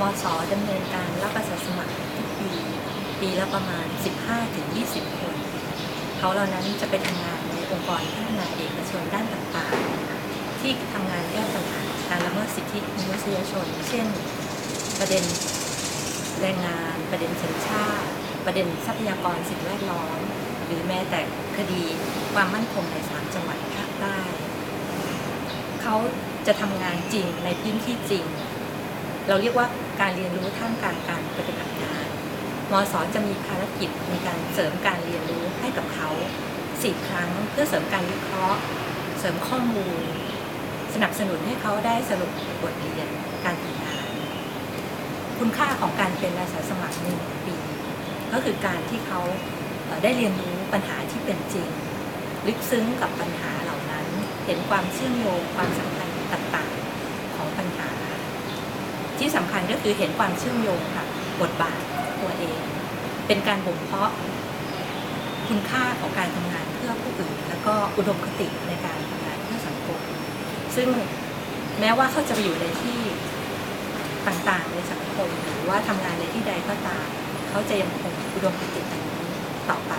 มสดำเนินการรับอาสาสมัครทุกปี ปีละประมาณ 15-20 คน เขาเหล่านั้นจะไปทำงานในองค์กรพัฒนาเอกชนด้านต่างๆ ที่ทำงานแก้ปัญหาการละเมิดสิทธิมนุษยชน เช่น ประเด็นแรงงาน ประเด็นสัญชาติ ประเด็นทรัพยากรสิ่งแวดล้อม หรือแม้แต่คดีความมั่นคงในสามจังหวัดภาคใต้เขาจะทำงานจริงในพื้นที่จริง เราเรียกว่าการเรียนรู้ท่ามกลางการปฏิบัติงานมสจะมีภารกิจในการเสริมการเรียนรู้ให้กับเขาสี่ครั้ง เพื่อเสริมการวิเคราะห์ เสริมข้อมูล สนับสนุนให้เขาได้สรุปบทเรียนการทำงาน คุณค่าของการเป็นอาสาสมัครหนึ่งปี ก็คือการที่เขาได้เรียนรู้ปัญหาที่เป็นจริง ลึกซึ้งกับปัญหาเหล่านั้น เห็นความเชื่อมโยงความสัมพันธ์ต่างๆของปัญหา ที่สำคัญก็คือเห็นความเชื่อมโยงค่ะบทบาทตัวเอง เป็นการบ่มเพาะคุณค่าของการทำงานเพื่อผู้อื่น แล้วก็อุดมคติในการทำงานเพื่อสังคม ซึ่งแม้ว่าเขาจะไปอยู่ในที่ต่างๆ ในสังคม หรือว่าทำงานในที่ใดก็ตาม เขาจะยังคงอุดมคติอันนี้ต่อไป